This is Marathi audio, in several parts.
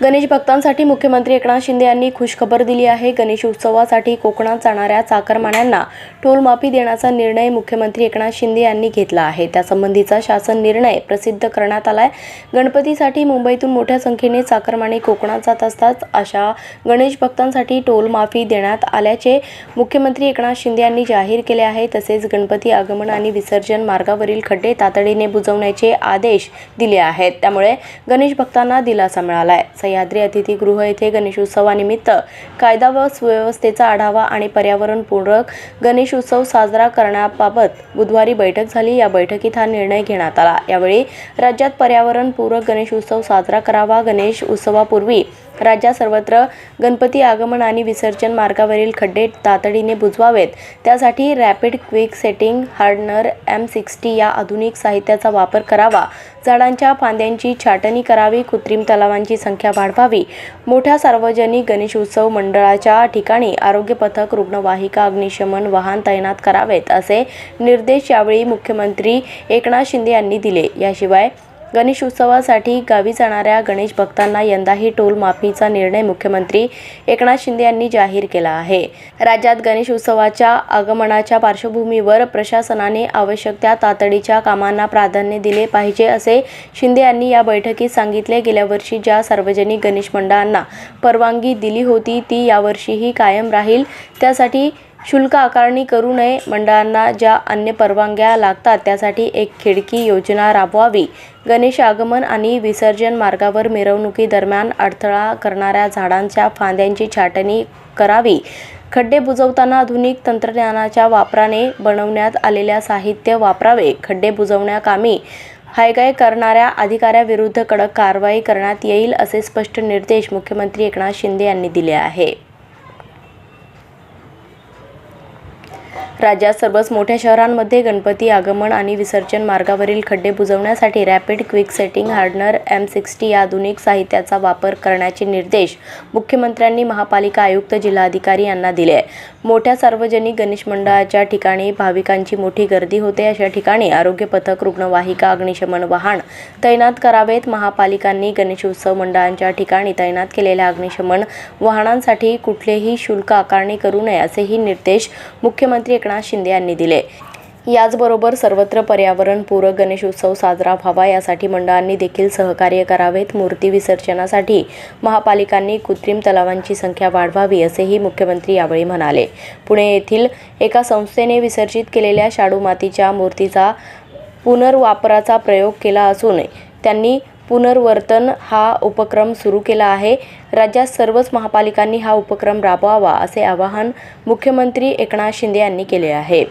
गणेश भक्तांसाठी मुख्यमंत्री एकनाथ शिंदे यांनी खुशखबर दिली आहे. गणेश उत्सवासाठी कोकणात जाणाऱ्या चाकरमान्यांना टोलमाफी देण्याचा निर्णय मुख्यमंत्री एकनाथ शिंदे यांनी घेतला आहे. त्यासंबंधीचा शासन निर्णय प्रसिद्ध करण्यात आलाय. गणपतीसाठी मुंबईतून मोठ्या संख्येने चाकरमाने कोकणात जात असतात. अशा गणेश भक्तांसाठी टोलमाफी देण्यात आल्याचे मुख्यमंत्री एकनाथ शिंदे यांनी जाहीर केले आहे. तसेच गणपती आगमन आणि विसर्जन मार्गावरील खड्डे तातडीने बुजवण्याचे आदेश दिले आहेत. त्यामुळे गणेश भक्तांना दिलासा मिळाला आहे सह्याद्री अतिथीगृह येथे गणेशोत्सवानिमित्त कायदा व सुव्यवस्थेचा आढावा आणि पर्यावरणपूरक गणेश उत्सव साजरा करण्याबाबत बुधवारी बैठक झाली. या बैठकीत हा निर्णय घेण्यात आला. यावेळी राज्यात पर्यावरणपूरक गणेश उत्सव साजरा करावा. गणेश उत्सवापूर्वी राज्यात सर्वत्र गणपती आगमन आणि विसर्जन मार्गावरील खड्डे तातडीने बुजवावेत. त्यासाठी rapid quick setting hardener M sixty या आधुनिक साहित्याचा वापर करावा. झाडांच्या फांद्यांची छाटणी करावी कृत्रिम तलावांची संख्या वाढवावी. मोठ्या सार्वजनिक गणेश उत्सव मंडळाच्या ठिकाणी आरोग्य पथक रुग्णवाहिका अग्निशमन वाहन तैनात करावेत असे निर्देश यावेळी मुख्यमंत्री एकनाथ शिंदे यांनी दिले. याशिवाय गणेश उत्सवासाठी गावी जाणाऱ्या गणेश भक्तांना यंदाही टोल माफीचा निर्णय मुख्यमंत्री एकनाथ शिंदे यांनी जाहीर केला आहे. राज्यात गणेश उत्सवाच्या आगमनाच्या पार्श्वभूमीवर प्रशासनाने आवश्यक त्या तातडीच्या कामांना प्राधान्य दिले पाहिजे असे शिंदे यांनी या बैठकीत सांगितले. गेल्या वर्षी ज्या सार्वजनिक गणेश मंडळांना परवानगी दिली होती ती यावर्षीही कायम राहील. त्यासाठी शुल्क आकारणी करू नये. मंडळांना ज्या अन्य परवानग्या लागतात त्यासाठी एक खिडकी योजना राबवावी. गणेश आगमन आणि विसर्जन मार्गावर मिरवणुकीदरम्यान अडथळा करणाऱ्या झाडांच्या फांद्यांची छाटणी करावी. खड्डे बुजवताना आधुनिक तंत्रज्ञानाच्या वापराने बनवण्यात आलेल्या साहित्य वापरावे. खड्डे बुजवण्याकामी हायगाय करणाऱ्या अधिकाऱ्याविरुद्ध कडक कारवाई करण्यात येईल असे स्पष्ट निर्देश मुख्यमंत्री एकनाथ शिंदे यांनी दिले आहे. राज्यात सर्वच मोठ्या शहरांमध्ये गणपती आगमन आणि विसर्जन मार्गावरील खड्डे बुजवण्यासाठी rapid quick setting hardener M sixty या आधुनिक साहित्याचा वापर करण्याचे निर्देश मुख्यमंत्र्यांनी महापालिका आयुक्त जिल्हाधिकारी यांना दिले मोठ्या सार्वजनिक गणेश मंडळाच्या ठिकाणी भाविकांची मोठी गर्दी होते. अशा ठिकाणी आरोग्य पथक रुग्णवाहिका अग्निशमन वाहन तैनात करावेत. महापालिकांनी गणेशोत्सव मंडळांच्या ठिकाणी तैनात केलेल्या अग्निशमन वाहनांसाठी कुठलेही शुल्क आकारणी करू नये असेही निर्देश मुख्यमंत्री एकनाथ शिंदे यांनी दिले. याचबरोबर सर्वत्र पर्यावरणपूरक गणेशोत्सव साजरा व्हावा यासाठी मंडळांनी देखील सहकार्य करावेत. मूर्ती विसर्जनासाठी महापालिकांनी कृत्रिम तलावांची संख्या वाढवावी असेही मुख्यमंत्री यावेळी म्हणाले. पुणे येथील एका संस्थेने विसर्जित केलेल्या शाडू मातीच्या मूर्तीचा पुनर्वापराचा प्रयोग केला असून त्यांनी पुनर्वर्तन हा उपक्रम सुरू केला आहे. राज्यात सर्वच महापालिकांनी हा उपक्रम राबवावा असे आवाहन मुख्यमंत्री एकनाथ शिंदे यांनी केले आहे.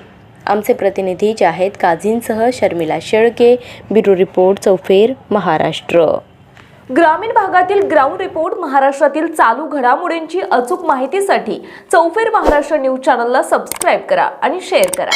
आमचे प्रतिनिधी जे आहेत काझींसह शर्मिला शेळके ब्युरो रिपोर्ट चौफेर महाराष्ट्र. ग्रामीण भागातील ग्राउंड रिपोर्ट महाराष्ट्रातील चालू घडामोडींची अचूक माहितीसाठी चौफेर महाराष्ट्र न्यूज चॅनलला सबस्क्राईब करा आणि शेअर करा.